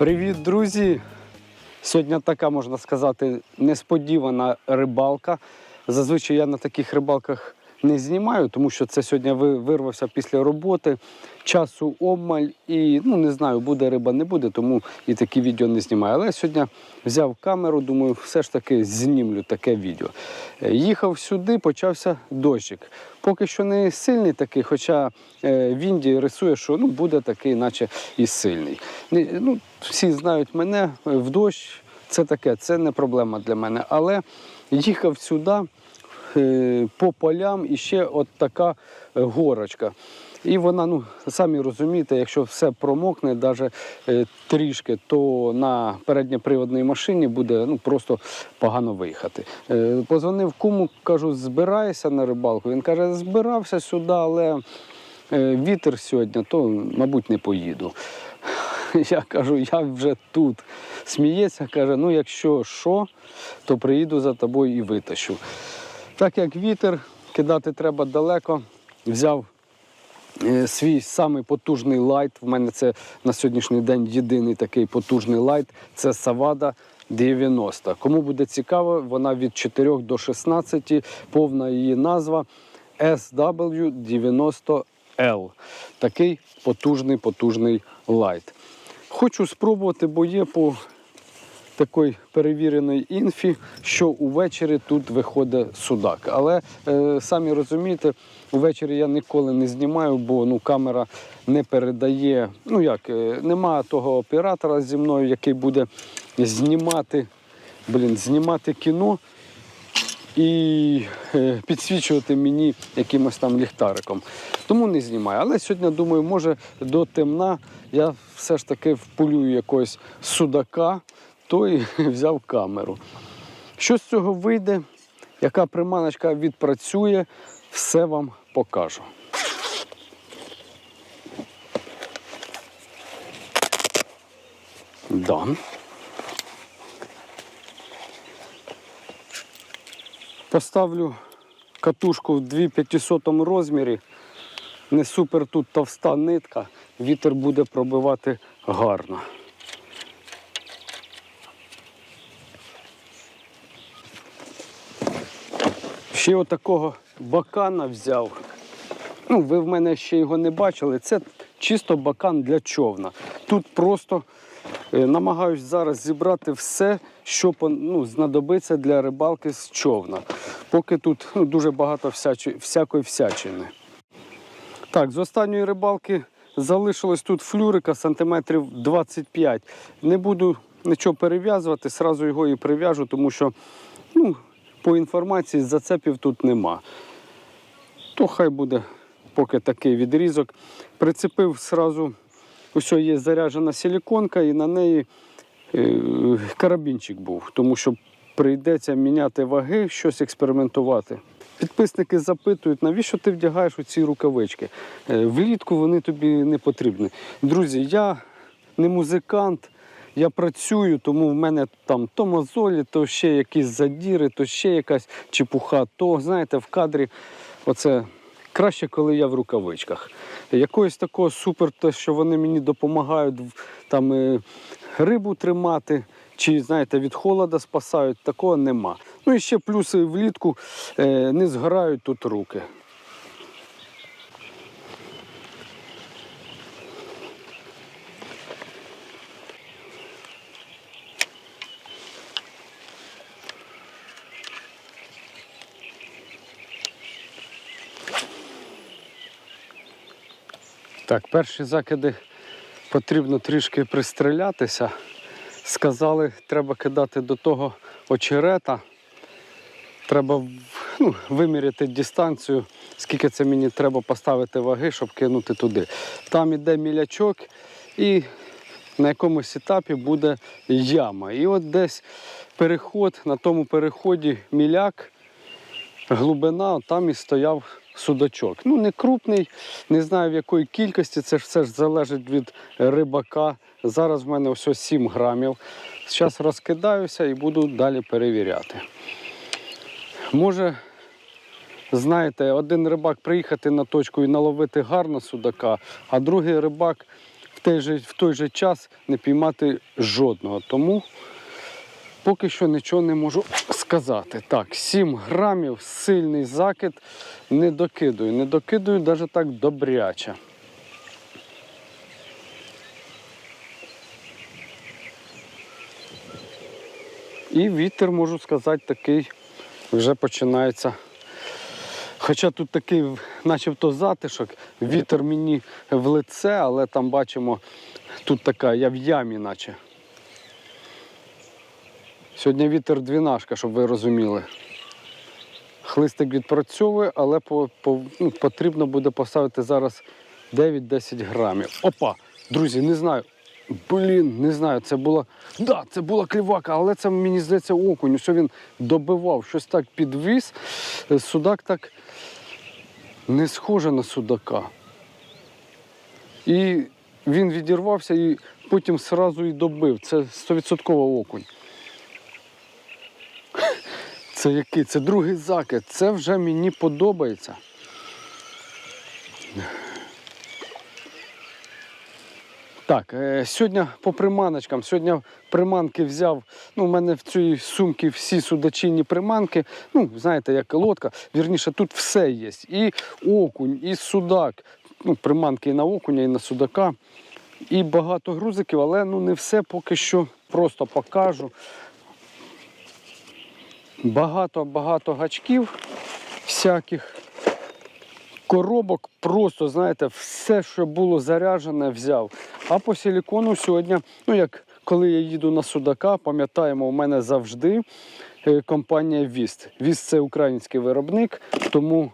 Привіт, друзі! Сьогодні така, можна сказати, несподівана рибалка. Зазвичай я на таких рибалках не знімаю, тому що це сьогодні вирвався після роботи, часу обмаль і ну не знаю, буде риба, не буде, тому і такі відео не знімаю. Але сьогодні взяв камеру, думаю, все ж таки знімлю таке відео. Е, Їхав сюди, почався дощик. Поки що не сильний такий, хоча е, Вінді рисує, що ну, буде такий, наче і сильний. Ну, всі знають мене е, в дощ. Це таке, це не проблема для мене. Але їхав сюди по полям і ще от така е, горочка. І вона, ну самі розумієте, якщо все промокне, навіть е, трішки, то на передньоприводній машині буде ну, просто погано виїхати. Е, позвонив куму, кажу, збираєшся на рибалку. Він каже, збирався сюди, але е, вітер сьогодні, то, мабуть, не поїду. Я кажу, я вже тут. Сміється, каже, ну якщо що, то приїду за тобою і витащу. Так як вітер, кидати треба далеко, взяв е, свій самий потужний лайт. В мене це на сьогоднішній день єдиний такий потужний лайт. Це Савада 90. Кому буде цікаво, вона від 4 до 16, повна її назва SW90L. Такий потужний, потужний лайт. Хочу спробувати, бо є по такої перевіреної інфі, що увечері тут виходить судак. Але е, самі розумієте, увечері я ніколи не знімаю, бо ну, камера не передає. Ну як, е, нема того оператора зі мною, який буде знімати, блін, знімати кіно і е, підсвічувати мені якимось там ліхтариком. Тому не знімаю. Але сьогодні думаю, може до темна я все ж таки впулюю якогось судака, то і взяв камеру. Що з цього вийде, яка приманочка відпрацює, все вам покажу. Да. Поставлю катушку в 2500 розмірі. Не супер тут товста нитка, вітер буде пробивати гарно. Ще отакого бакана взяв. Ну, ви в мене ще його не бачили. Це чисто бакан для човна. Тут просто е, намагаюсь зараз зібрати все, що ну, знадобиться для рибалки з човна. Поки тут ну, дуже багато всячі- всякої всячини. Так, з останньої рибалки залишилось тут флюрика сантиметрів 25. Не буду нічого перев'язувати, сразу його і прив'яжу, тому що ну, по інформації зацепів тут нема. То хай буде поки такий відрізок. Прицепив сразу, ось є заряджена силіконка, і на неї е, карабінчик був, тому що прийдеться міняти ваги, щось експериментувати. Підписники запитують, навіщо ти вдягаєш у ці рукавички? Е, Влітку вони тобі не потрібні. Друзі, я не музикант, я працюю, тому в мене там то мозолі, то ще якісь задіри, то ще якась чепуха, то, знаєте, в кадрі оце краще, коли я в рукавичках. Якогось такого супер, те, що вони мені допомагають там е, рибу тримати, чи, знаєте, від холода спасають, такого нема. Ну і ще плюси влітку е, не згорають тут руки. Так, перші закиди потрібно трішки пристрілятися. Сказали, треба кидати до того очерета. Треба ну, виміряти дистанцію, скільки це мені треба поставити ваги, щоб кинути туди. Там іде мілячок і на якомусь етапі буде яма. І от десь переход, на тому переході міляк, глибина, там і стояв судачок. Ну, не крупний, не знаю в якої кількості, це ж все ж залежить від рибака. Зараз в мене ось 7 грамів. Зараз розкидаюся і буду далі перевіряти. Може, знаєте, один рибак приїхати на точку і наловити гарно судака, а другий рибак в той же, в той же час не піймати жодного. Тому поки що нічого не можу сказати. Так, 7 грамів, сильний закид, не докидую. Не докидую навіть так добряче. І вітер, можу сказати, такий вже починається. Хоча тут такий начебто затишок, вітер мені в лице, але там бачимо, тут така, я в ямі, наче. Сьогодні вітер двінашка, щоб ви розуміли. Хлистик відпрацьовує, але по, по, ну, потрібно буде поставити зараз 9-10 грамів. Опа! Друзі, не знаю. Блін, не знаю, це була. Да, це була клівака, але це мені здається окунь. Що він добивав, щось так підвіз. Е, Судак так не схоже на судака. І він відірвався і потім сразу і добив. Це 100% окунь. Це який? Це другий закид. Це вже мені подобається. Так, е, сьогодні по приманочкам. Сьогодні приманки взяв. Ну, у мене в цій сумці всі судачинні приманки. Ну, знаєте, як лодка. Вірніше, тут все є. І окунь, і судак. Ну, приманки і на окуня, і на судака. І багато грузиків, але ну, не все поки що просто покажу. Багато-багато гачків всяких коробок, просто, знаєте, все, що було заряджене, взяв. А по силікону сьогодні, ну як коли я їду на Судака, пам'ятаємо, у мене завжди е, компанія Віст. Віст це український виробник, тому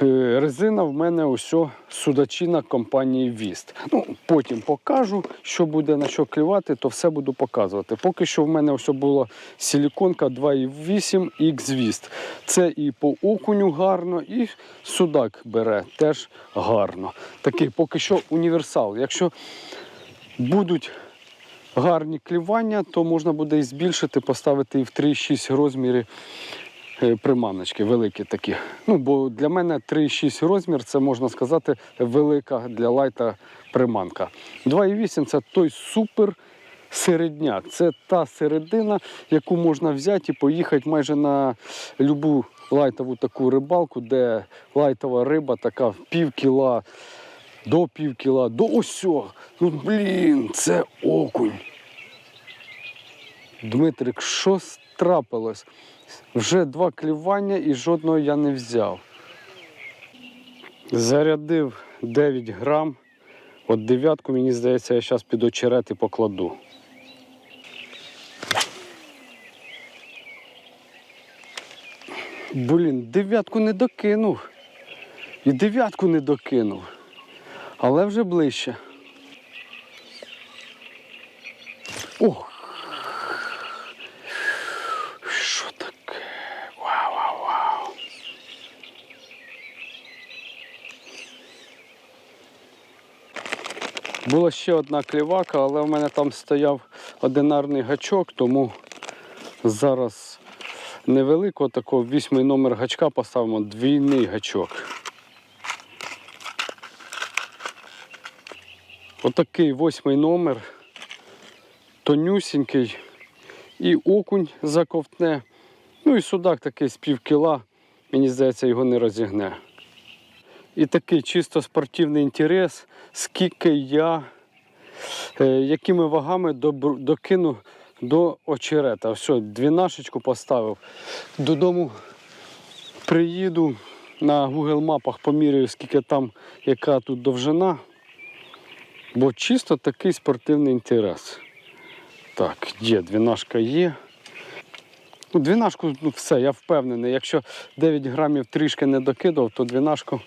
резина в мене ось судачина компанії Віст. Ну, потім покажу, що буде на що клювати, то все буду показувати. Поки що в мене ось була силіконка 2,8 X Віст. Це і по окуню гарно, і судак бере теж гарно. Такий поки що універсал. Якщо будуть гарні клювання, то можна буде і збільшити, поставити і в 3,6 розмірі е, приманочки, великі такі. Ну, бо для мене 3,6 розмір це можна сказати велика для лайта приманка. 2,8 це той супер. Середняк це та середина, яку можна взяти і поїхати майже на любу лайтову таку рибалку, де лайтова риба така пів кіла, до пів кіла, до осьо. Ну блін, це окунь. Дмитрик, що трапилось? Вже два клювання і жодного я не взяв. Зарядив 9 грам. От дев'ятку, мені здається, я зараз під очерет і покладу. Блін, дев'ятку не докинув. І дев'ятку не докинув. Але вже ближче. Була ще одна клівака, але в мене там стояв одинарний гачок, тому зараз невеликого такого вісьмий номер гачка поставимо двійний гачок. Отакий восьмий номер, тонюсінький, і окунь заковтне. Ну і судак такий з пів кіла, мені здається, його не розігне. І такий чисто спортивний інтерес, скільки я, е, якими вагами докину до очерета. Все, двінашечку поставив. Додому приїду на Google мапах, поміряю, скільки там, яка тут довжина. Бо чисто такий спортивний інтерес. Так, є, двінашка є. Ну, двінашку, ну все, я впевнений. Якщо 9 грамів трішки не докидав, то двінашку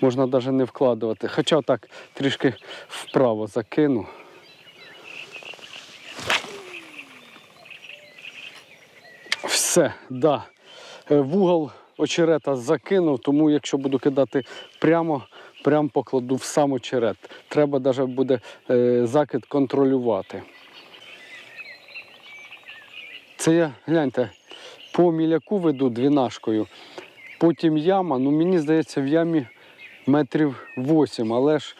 можна навіть не вкладувати. Хоча так трішки вправо закину. Все, да. Е, В угол очерета закинув, тому якщо буду кидати прямо, прямо покладу в сам очерет. Треба навіть буде е, закид контролювати. Це я, гляньте, по міляку веду двінашкою. Потім яма, ну мені здається, в ямі метрів 8, але ж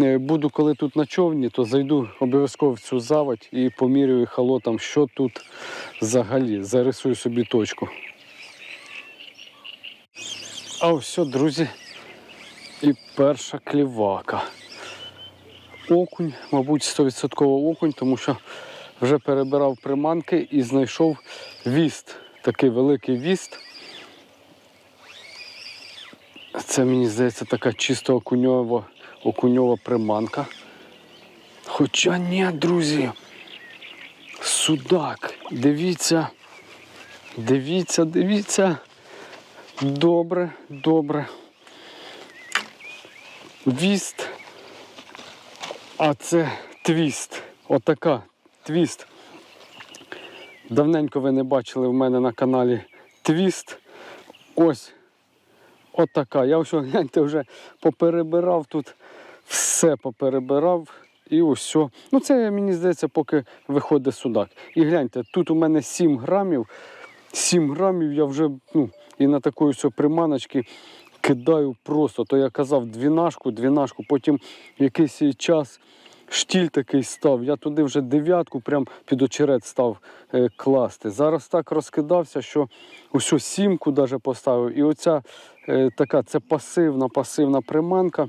е, буду коли тут на човні, то зайду обов'язково в цю заводь і помірюю халотом, що тут взагалі. Зарисую собі точку. А все, друзі, і перша клівака. Окунь, мабуть, 100% окунь, тому що вже перебирав приманки і знайшов віст. Такий великий віст. Це, мені здається, така чисто окуньова, окуньова приманка. Хоча ні, друзі. Судак. Дивіться. Дивіться, дивіться. Добре, добре. Віст. А це твіст. Отака твіст. Давненько ви не бачили в мене на каналі твіст. Ось отака. Я ось гляньте, вже поперебирав тут, все поперебирав. І ось. Ну це мені здається, поки виходить судак. І гляньте, тут у мене 7 грамів. 7 грамів я вже ну, і на такої приманочки кидаю просто. То я казав двінашку, двінашку, потім якийсь час штіль такий став. Я туди вже дев'ятку прям під очерет став е, класти. Зараз так розкидався, що ось сімку даже поставив. І оця така це пасивна, пасивна приманка.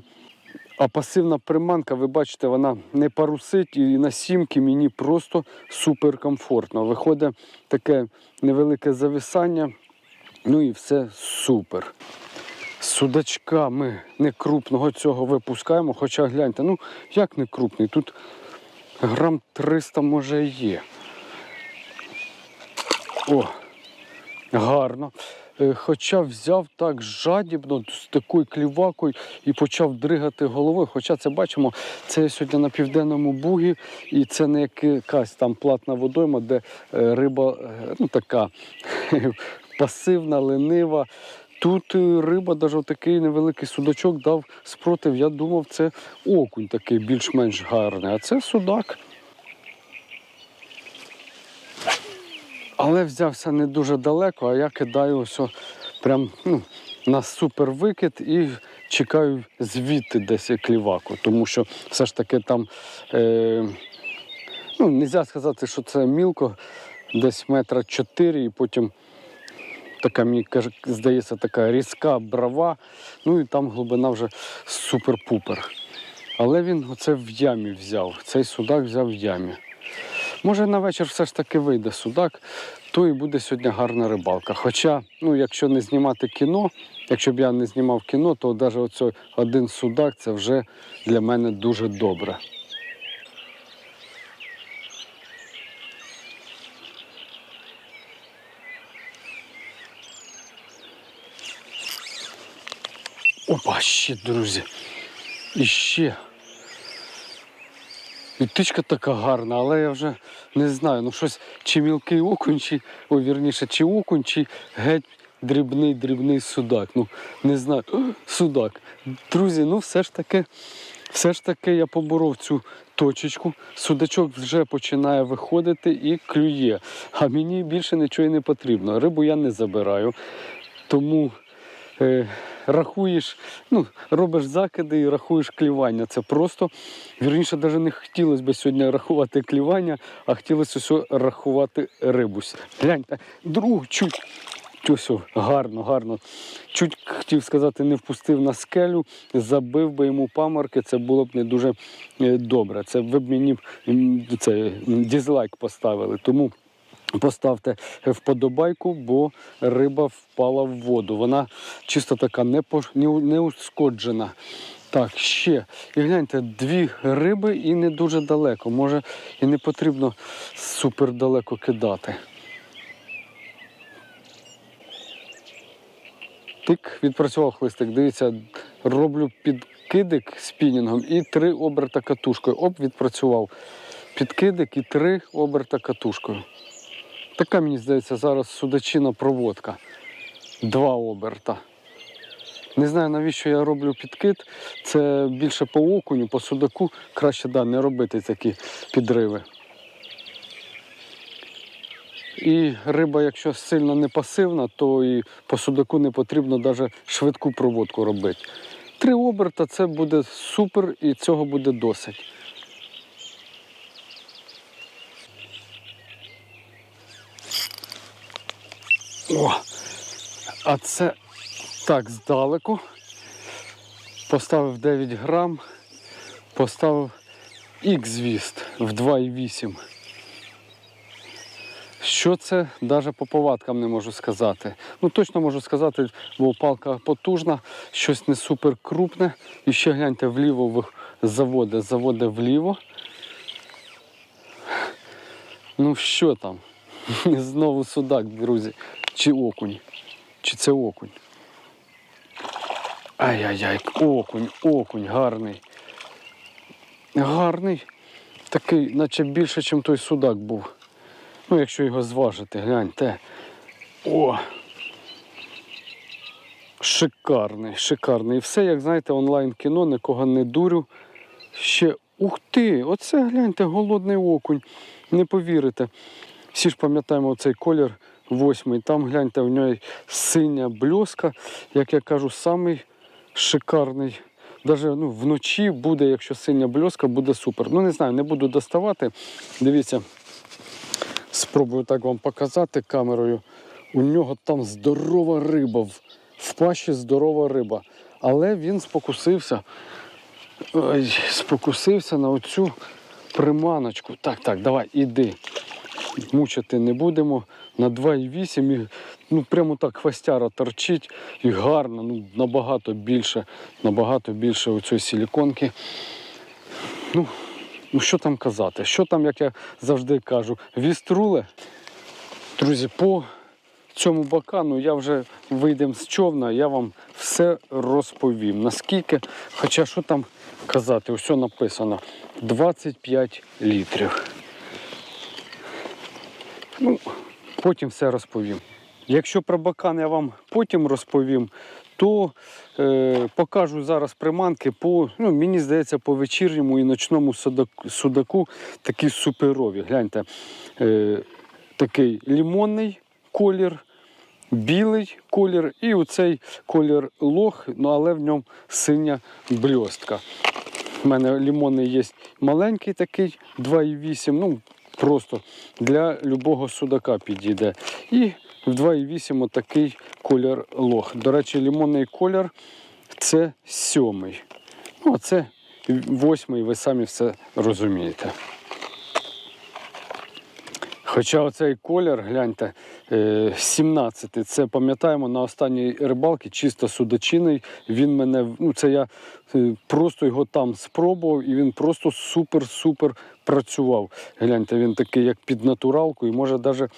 А пасивна приманка, ви бачите, вона не парусить і на сімки мені просто супер комфортно. Виходить таке невелике зависання, ну і все супер. Судачка ми не крупного цього випускаємо, хоча гляньте, ну як не крупний, тут грам 300 може є. О, гарно. Е, Хоча взяв так жадібно з такою клівакою і почав дригати головою. Хоча це бачимо, це сьогодні на південному бугі, і це не якась там платна водойма, де е, риба е, ну, така пасивна, ленива. Тут риба, навіть такий невеликий судачок дав спротив. Я думав, це окунь такий більш-менш гарний, а це судак. Але взявся не дуже далеко, а я кидаю ось прям ну, на супер викид і чекаю звідти десь кліваку. Тому що все ж таки там е, ну, не можна сказати, що це мілко, десь метра чотири, і потім така, мені здається, така різка брава. Ну і там глибина вже супер-пупер. Але він оце в ямі взяв. Цей судак взяв в ямі. Може на вечір все ж таки вийде судак, то і буде сьогодні гарна рибалка. Хоча, ну, якщо не знімати кіно, якщо б я не знімав кіно, то навіть оцей один судак це вже для мене дуже добре. Опа, ще, друзі. І ще. І птичка така гарна, але я вже не знаю, ну щось чи мілкий окунь, чи, ой, вірніше, чи окунь, чи геть дрібний, дрібний судак. Ну, не знаю. Судак. Друзі, ну все ж таки, все ж таки я поборов цю точечку. Судачок вже починає виходити і клює. А мені більше нічого і не потрібно. Рибу я не забираю. Тому е, рахуєш, ну, робиш закиди і рахуєш клівання. Це просто, вірніше, навіть не хотілося б сьогодні рахувати клівання, а хотілося все рахувати рибу. Гляньте, друг чуть. Ось, гарно, гарно. Чуть хотів сказати, не впустив на скелю, забив би йому паморки, це було б не дуже е, добре. Це ви б мені це, дізлайк поставили. Тому Поставте вподобайку, бо риба впала в воду. Вона чисто така не, пош... не, у- не ушкоджена. Так, ще. І гляньте, дві риби і не дуже далеко. Може і не потрібно супер далеко кидати. Тик, відпрацював хлистик. Дивіться, роблю підкидик спінінгом і три оберта катушкою. Оп, відпрацював. Підкидик і три оберта катушкою. Така, мені здається, зараз судачина проводка. Два оберта. Не знаю, навіщо я роблю підкид. Це більше по окуню, по судаку краще да, не робити такі підриви. І риба, якщо сильно не пасивна, то і по судаку не потрібно навіть швидку проводку робити. Три оберта це буде супер і цього буде досить. О! А це так здалеку. Поставив 9 грам, поставив X-звіст в 2,8. Що це, навіть по повадкам не можу сказати. Ну точно можу сказати, бо палка потужна, щось не супер крупне. І ще гляньте вліво заводе, заводе вліво. Ну що там? Знову судак, друзі. Чи окунь? Чи це окунь? Ай-яй-яй, окунь, окунь, гарний. Гарний. Такий, наче більше, ніж той судак був. Ну, якщо його зважити, гляньте. О! Шикарний, шикарний. І все, як знаєте, онлайн кіно, нікого не дурю. Ще ух ти! Оце гляньте, голодний окунь. Не повірите. Всі ж пам'ятаємо цей колір восьмий. Там гляньте, в нього синя бльоска, як я кажу, самий шикарний. Даже ну, вночі буде, якщо синя бльоска, буде супер. Ну не знаю, не буду доставати. Дивіться, спробую так вам показати камерою. У нього там здорова риба, в пащі здорова риба. Але він спокусився. Ой, спокусився на оцю приманочку. Так, так, давай, іди. Мучити не будемо. На 2,8 і ну прямо так хвостяра торчить і гарно, ну набагато більше, набагато більше у силіконки. Ну, ну що там казати? Що там, як я завжди кажу, віструле. Друзі, по цьому бакану я вже вийдемо з човна, я вам все розповім. Наскільки, хоча що там казати, все написано 25 літрів. Ну, потім все розповім. Якщо про бакан я вам потім розповім, то е, покажу зараз приманки по, ну, мені здається, по вечірньому і ночному судаку, судаку такі суперові. Гляньте, е, такий лімонний колір, білий колір і оцей колір лох, ну, але в ньому синя бльостка. У мене лімонний є маленький такий, 2,8. Ну, просто для любого судака підійде. І в 2,8 отакий колір лох. До речі, лімонний колір це сьомий. Ну, а це восьмий, ви самі все розумієте. Хоча оцей колір, гляньте, 17 це пам'ятаємо на останній рибалці, чисто судачиний. Він мене, ну це я е, просто його там спробував, і він просто супер-супер працював. Гляньте, він такий, як під натуралку, і може навіть,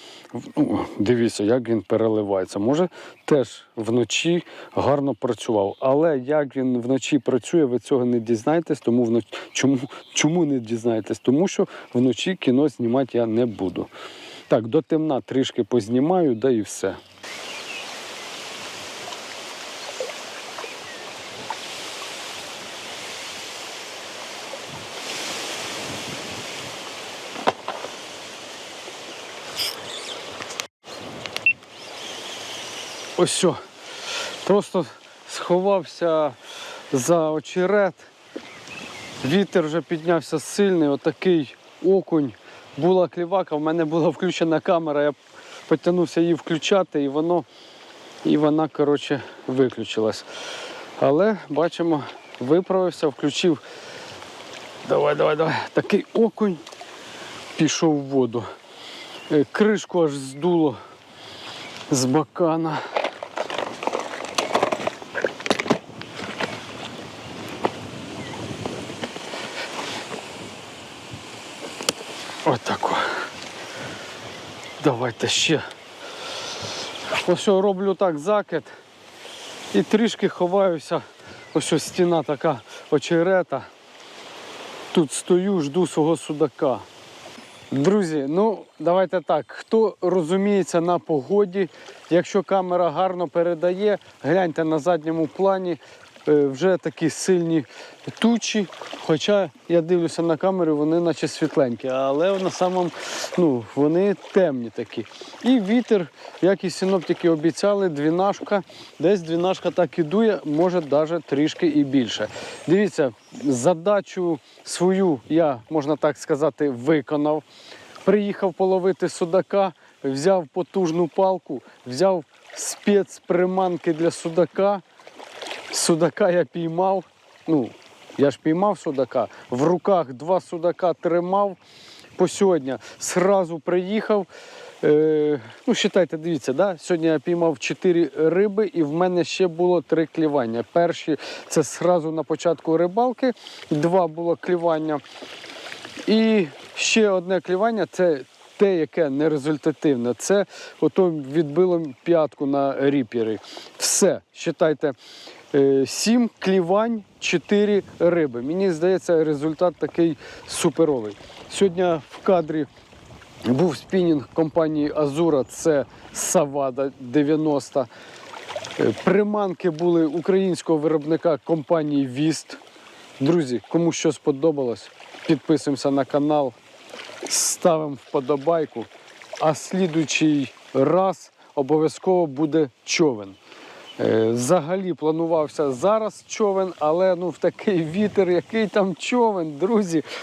ну, дивіться, як він переливається. Може теж вночі гарно працював. Але як він вночі працює, ви цього не дізнаєтесь, тому вночі чому, чому не дізнаєтесь? Тому що вночі кіно знімати я не буду. Так, до темна трішки познімаю, да і все. Ось що. Просто сховався за очерет. Вітер вже піднявся сильний, отакий окунь. Була клівака, в мене була включена камера, я потягнувся її включати, і воно, і вона, коротше, виключилась. Але бачимо, виправився, включив. Давай, давай, давай. Такий окунь пішов в воду. Е, Кришку аж здуло з бакана. Отако. Давайте ще. Ось роблю так закид і трішки ховаюся. Ось що стіна така очерета. Тут стою, жду свого судака. Друзі, ну давайте так. Хто розуміється на погоді, якщо камера гарно передає, гляньте на задньому плані вже такі сильні тучі. Хоча я дивлюся на камеру, вони наче світленькі, але на самому ну, вони темні такі. І вітер, як і синоптики обіцяли, двінашка. Десь двінашка так і дує, може навіть трішки і більше. Дивіться, задачу свою я, можна так сказати, виконав. Приїхав половити судака, взяв потужну палку, взяв спецприманки для судака. Судака я піймав. Ну, я ж піймав судака, в руках два судака тримав по сьогодні. Сразу приїхав. Е, ну, считайте, дивіться, да? сьогодні я піймав 4 риби і в мене ще було 3 клівання. Перші це сразу на початку рибалки, два було клівання. І ще одне клівання це те, яке не результативне. Це ото відбило п'ятку на ріп'єри. Все, считайте. Е, сім клівань, 4 риби. Мені здається, результат такий суперовий. Сьогодні в кадрі був спінінг компанії Азура, це Савада 90. Е, приманки були українського виробника компанії Віст. Друзі, кому що сподобалось, підписуємося на канал, ставимо вподобайку. А слідучий раз обов'язково буде човен. Е, Взагалі планувався зараз човен, але ну в такий вітер, який там човен, друзі.